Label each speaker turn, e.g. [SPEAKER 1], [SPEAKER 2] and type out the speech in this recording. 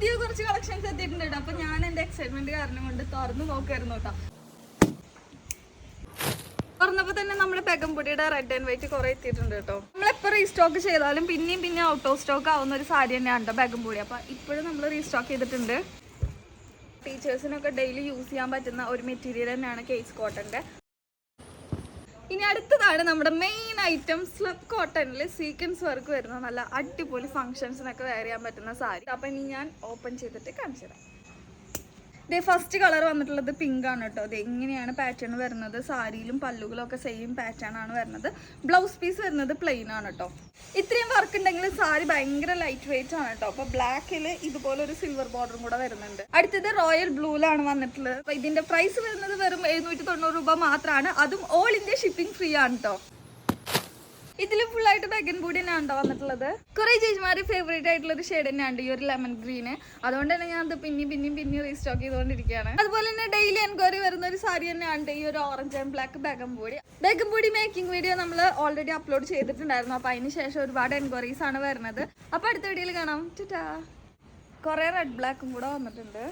[SPEAKER 1] പുതിയ കുറച്ച് കളക്ഷൻസ് എത്തിയിട്ടുണ്ട് കേട്ടോ അപ്പൊ ഞാൻ എന്റെ എക്സൈറ്റ്മെന്റ് കാരണം കൊണ്ട് തുറന്നു നോക്കായിരുന്നു കേട്ടോ തുറന്നപ്പോ തന്നെ നമ്മുടെ പെഗംപൊടിയുടെ റെഡ് ആൻഡ് വൈറ്റ് കുറെ എത്തിയിട്ടുണ്ട് കേട്ടോ നമ്മളെപ്പോ റീസ്റ്റോക്ക് ചെയ്താലും പിന്നെയും പിന്നെ ഔട്ട് ഓഫ് സ്റ്റോക്ക് ആവുന്ന ഒരു സാരി തന്നെയാണ് കേട്ടോ പെഗംപൊടി. അപ്പൊ ഇപ്പോഴും നമ്മൾ റീസ്റ്റോക്ക് ചെയ്തിട്ടുണ്ട്. ടീച്ചേഴ്സിനൊക്കെ ഡെയിലി യൂസ് ചെയ്യാൻ പറ്റുന്ന ഒരു മെറ്റീരിയൽ തന്നെയാണ് കേസ് കോട്ടന്റെ ഇനി അടുത്തതാണ് നമ്മുടെ മെയിൻ ഐറ്റം സ്ലബ് കോട്ടണിൽ സീക്വൻസ് വർക്ക് വരുന്ന നല്ല അടിപൊളി ഫംഗ്ഷൻസിനൊക്കെ വെയർ ചെയ്യാൻ പറ്റുന്ന സാരി. അപ്പം ഇനി ഞാൻ ഓപ്പൺ ചെയ്തിട്ട് കാണിച്ചു തരാം ഇതേ ഫസ്റ്റ് കളർ വന്നിട്ടുള്ളത് പിങ്ക് ആണ് കേട്ടോ. ഇത് എങ്ങനെയാണ് പാറ്റേൺ വരുന്നത്. സാരിയിലും പല്ലുകളും ഒക്കെ സെയിം പാറ്റേൺ ആണ് വരുന്നത്. ബ്ലൗസ് പീസ് വരുന്നത് പ്ലെയിൻ ആണ് കേട്ടോ. ഇത്രയും വർക്ക് ഉണ്ടെങ്കിൽ സാരി ഭയങ്കര ലൈറ്റ് വെയിറ്റ് ആണ് കേട്ടോ. അപ്പൊ ബ്ലാക്കിൽ ഇതുപോലെ ഒരു സിൽവർ ബോർഡറും കൂടെ വരുന്നുണ്ട്. അടുത്തത് റോയൽ ബ്ലൂലാണ് വന്നിട്ടുള്ളത്. ഇതിന്റെ പ്രൈസ് വരുന്നത് വെറും എഴുന്നൂറ്റി തൊണ്ണൂറ് രൂപ മാത്രമാണ് അതും ഓൾ ഇന്ത്യ ഷിപ്പിംഗ് ഫ്രീ ആണ് കേട്ടോ. ഇതിൽ ഫുൾ ആയിട്ട് ബഗൻ ബൂടി തന്നെയാണ് കേട്ടോ വന്നിട്ടുള്ളത്? കുറെ ചേച്ചിമാര് ഫേവറേറ്റ് ആയിട്ടുള്ള ഒരു ഷെയ്ഡ് തന്നെയാണ് ഈ ഒരു ലെമൺ ഗ്രീന് അതുകൊണ്ട് തന്നെ ഞാൻ അത് പിന്നെയും പിന്നെയും പിന്നെയും റീസ്റ്റോക്ക് ചെയ്തുകൊണ്ടിരിക്കുകയാണ് അതുപോലെ തന്നെ ഡെയിലി എൻക്വയറി വരുന്ന ഒരു സാരി തന്നെയാണ് ഈ ഒരു ഓറഞ്ച് ആൻഡ് ബ്ലാക്ക് ബാഗം ബൂടി ബാഗം ബൂടി മേക്കിംഗ് വീഡിയോ നമ്മൾ ഓൾറെഡി അപ്ലോഡ് ചെയ്തിട്ടുണ്ടായിരുന്നു. അപ്പൊ അതിന് ശേഷം ഒരുപാട് എൻക്വയറീസ് ആണ് വരുന്നത്. അപ്പൊ അടുത്ത വീഡിയോയിൽ കാണാം. ടാ കുറെ റെഡ് ബ്ലാക്കും കൂടെ വന്നിട്ടുണ്ട്.